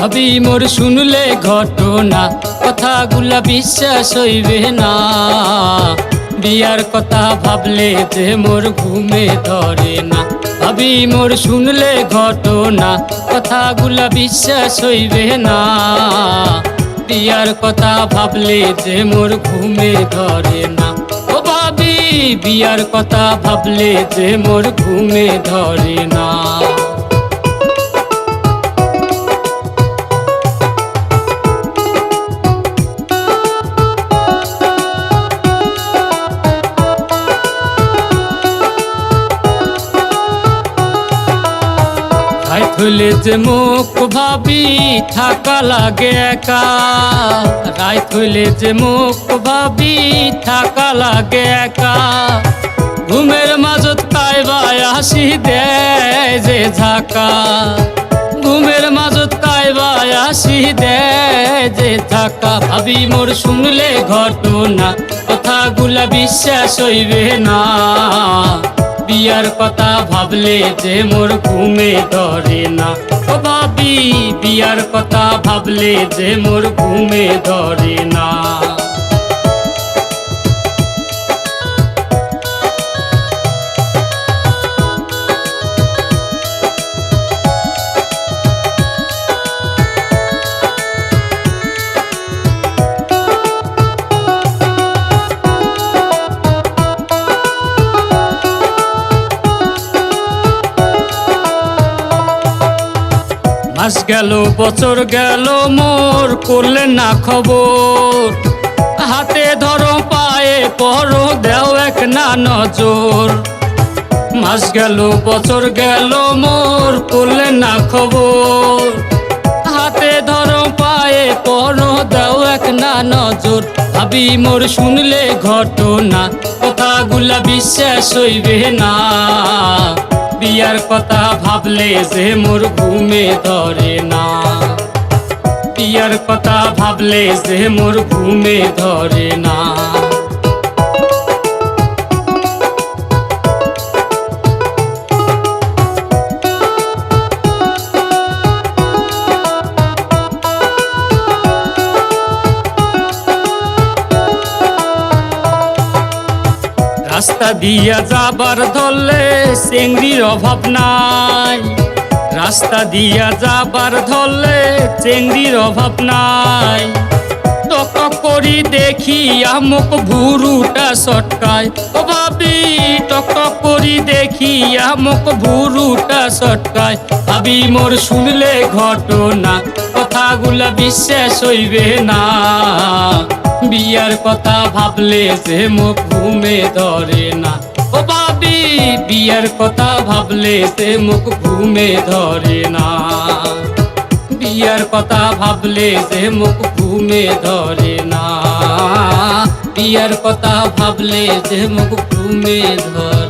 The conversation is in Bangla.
ভাবি, মোর শুনলে ঘটনা, কথাগুলা বিশ্বাস হইবে না। বিয়ার কথা ভাবলে যে মোর ঘুমে ধরে না। ভাবি, মোর শুনলে ঘটনা, কথাগুলা বিশ্বাস হইবে না। বিয়ার কথা ভাবলে যে মোর ঘুমে ধরে না। ও ভাবি, বিয়ার কথা ভাবলে যে মোর ঘুমে ধরে না। খাই থইলে যে মুখ ভাবি, থাকা লাগে একা। রাই থইলে যে মুখ ভাবি, থাকা লাগে একা। ঘুমের মাজত কাইবায় আসি দেয় যে ঝাঁকা। ঘুমের মাজত কাইবায় আসি দেয় যে ঝাঁকা। ভাবি মোর শুনলে ঘটনা, কথাগুলা বিশ্বাস হইবে না। বিয়ার কথা ভাবলে যে মোর ঘুমে ধরে না। ও ভাবি, বিয়ার কথা ভাবলে যে মোর ঘুমে ধরে না। মাস গেল, বছর গেল, মোর করলেন না খবর। হাতে ধরো পায়ে, পরো, দেও এক না নজর। মাস গেল, বছর গেল, মোর করলেন না খবর। হাতে ধরো পায়ে, পরো, দেও এক না নজর। ভাবি, মোর শুনলে ঘটনা, কথাগুলা বিশ্বাস হইবে না। বিয়ার কথা ভাবলে যে মোর ঘুমে ধরে না বিয়ার কথা ভাবলে যে মোর ঘুমে ধরে না রাস্তা দিয়া যাবার ধরলে চেংড়ির অভাব নাই। রাস্তা দিয়া যাবার ধরলে চেংড়ির অভাব নাই। টক করি দেখি আমক ভুরুটা সটকায় ও ভাবি টক করি দেখি আমক ভুরুটা সটকায় ভাবি, মোর শুনলে ঘটনা, কথাগুলা বিশ্বাস হইবে না। বিয়ার কথা ভাবলে যে মুখ ঘুমে ধরে না। ও বাবি, বিয়ার কথা ভাবলে যে মুখ ঘুমে ধরে না। বিয়ার কথা ভাবলে যে মুখ ঘুমে ধরে না। বিয়ার কথা ভাবলে যে মুখ ঘুমে ধরে